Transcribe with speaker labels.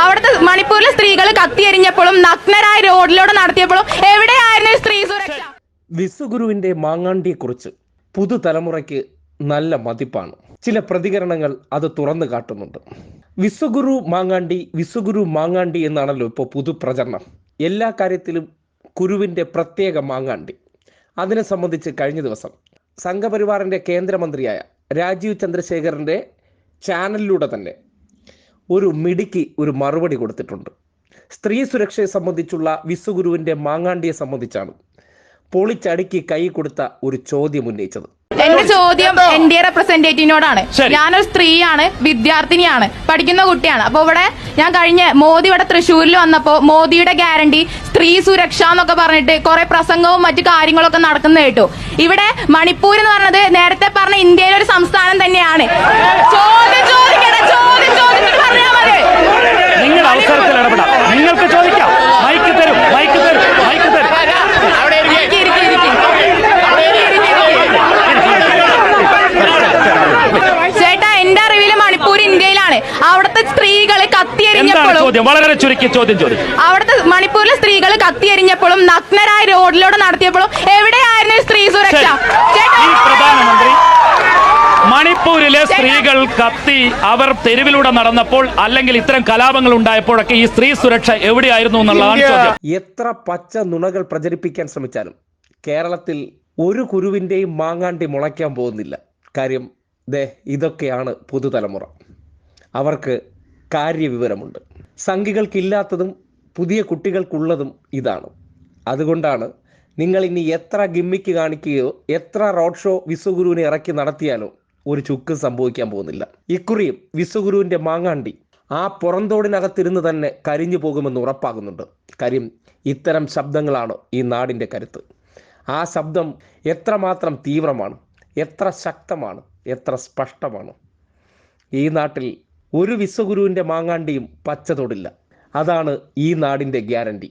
Speaker 1: അവിടുത്തെ മണിപ്പൂരിലെ സ്ത്രീകൾ കത്തിയെരിഞ്ഞപ്പോഴും നഗ്നരായ റോഡിലൂടെ നടത്തിയപ്പോഴും എവിടെയായിരുന്നു സ്ത്രീ സുരക്ഷ?
Speaker 2: വിശ്വഗുരുവിന്റെ മാങ്ങാണ്ടിയെക്കുറിച്ച് പുതുതലമുറയ്ക്ക് നല്ല മതിപ്പാണ്. ചില പ്രതികരണങ്ങൾ അത് തുറന്നു കാട്ടുന്നുണ്ട്. വിശ്വഗുരു മാങ്ങാണ്ടി വിശ്വഗുരു മാങ്ങാണ്ടി എന്നാണല്ലോ ഇപ്പോൾ പുതുപ്രചരണം. എല്ലാ കാര്യത്തിലും ഗുരുവിന്റെ പ്രത്യേക മാങ്ങാണ്ടി. അതിനെ സംബന്ധിച്ച് കഴിഞ്ഞ ദിവസം സംഘപരിവാറിന്റെ കേന്ദ്രമന്ത്രിയായ രാജീവ് ചന്ദ്രശേഖറിന്റെ ചാനലിലൂടെ തന്നെ ഒരു മിടിക്ക് ഒരു മറുപടി കൊടുത്തിട്ടുണ്ട്. സ്ത്രീ സുരക്ഷയെ സംബന്ധിച്ചുള്ള വിശ്വഗുരുവിന്റെ മാങ്ങാണ്ടിയെ സംബന്ധിച്ചാണ് പൊളിച്ചടുക്കി കൈ കൊടുത്ത ഒരു ചോദ്യം ഉന്നയിച്ചത്.
Speaker 1: എന്റെ ചോദ്യം എൻ ഡി എ റെപ്രസെന്റേറ്റീവിനോടാണ്. ഞാനൊരു സ്ത്രീയാണ് വിദ്യാർത്ഥിനിയാണ് പഠിക്കുന്ന കുട്ടിയാണ്. അപ്പൊ ഇവിടെ ഞാൻ കഴിഞ്ഞ മോദി ഇവിടെ തൃശ്ശൂരിൽ വന്നപ്പോ മോദിയുടെ ഗ്യാരണ്ടി സ്ത്രീ സുരക്ഷ എന്നൊക്കെ പറഞ്ഞിട്ട് കുറെ പ്രസംഗവും മറ്റു കാര്യങ്ങളൊക്കെ നടക്കുന്ന കേട്ടു. ഇവിടെ മണിപ്പൂർ എന്ന് പറഞ്ഞത് നേരത്തെ ഇന്ത്യയിലാണ് അവിടുത്തെ സ്ത്രീകളെ
Speaker 3: കത്തിയെറിഞ്ഞപ്പോഴും വളരെ ചുരുക്കി ചോദ്യം ചോദിക്കും
Speaker 1: അവിടുത്തെ മണിപ്പൂരിലെ സ്ത്രീകൾ കത്തിയെറിഞ്ഞപ്പോഴും നഗ്നരായ റോഡിലൂടെ നടത്തിയപ്പോഴും എവിടെയായിരുന്നു സ്ത്രീ സുരക്ഷ?
Speaker 3: ഈ പ്രധാനമന്ത്രി മണിപ്പൂരിലെ സ്ത്രീകൾ കത്തി അവർ തെരുവിലൂടെ നടന്നപ്പോൾ അല്ലെങ്കിൽ ഇത്തരം കലാപങ്ങൾ ഉണ്ടായപ്പോഴൊക്കെ ഈ സ്ത്രീ സുരക്ഷ എവിടെയായിരുന്നു എന്നുള്ളതാണ് ചോദ്യം.
Speaker 2: എത്ര പച്ച നുണകൾ പ്രചരിപ്പിക്കാൻ ശ്രമിച്ചാലും കേരളത്തിൽ ഒരു കുരുവിന്റെയും മാങ്ങാണ്ടി മുളയ്ക്കാൻ പോകുന്നില്ല. കാര്യം ദേ ഇതൊക്കെയാണ് പുതുതലമുറ. അവർക്ക് കാര്യവിവരമുണ്ട്. സംഘികൾക്കില്ലാത്തതും പുതിയ കുട്ടികൾക്കുള്ളതും ഇതാണ്. അതുകൊണ്ടാണ് നിങ്ങൾ ഇനി എത്ര ഗിമ്മിക്ക് കാണിക്കുകയോ എത്ര റോഡ് ഷോ വിശ്വഗുരുവിനെ ഇറക്കി നടത്തിയാലോ ഒരു ചുക്ക് സംഭവിക്കാൻ പോകുന്നില്ല. ഇക്കുറിയും വിശ്വഗുരുവിന്റെ മാങ്ങാണ്ടി ആ പുറന്തോടിനകത്തിരുന്ന് തന്നെ കരിഞ്ഞു പോകുമെന്ന് ഉറപ്പാകുന്നുണ്ട്. കാര്യം ഇത്തരം ശബ്ദങ്ങളാണ് ഈ നാടിന്റെ കരുത്ത്. ആ ശബ്ദം എത്രമാത്രം തീവ്രമാണ് എത്ര ശക്തമാണ് എത്ര സ്പഷ്ടമാണ്. ഈ നാട്ടിൽ ഒരു വിശ്വഗുരുവിന്റെ മാങ്ങാണ്ടിയും പച്ച തൊടില്ല അതാണ് ഈ നാടിന്റെ ഗ്യാരണ്ടി.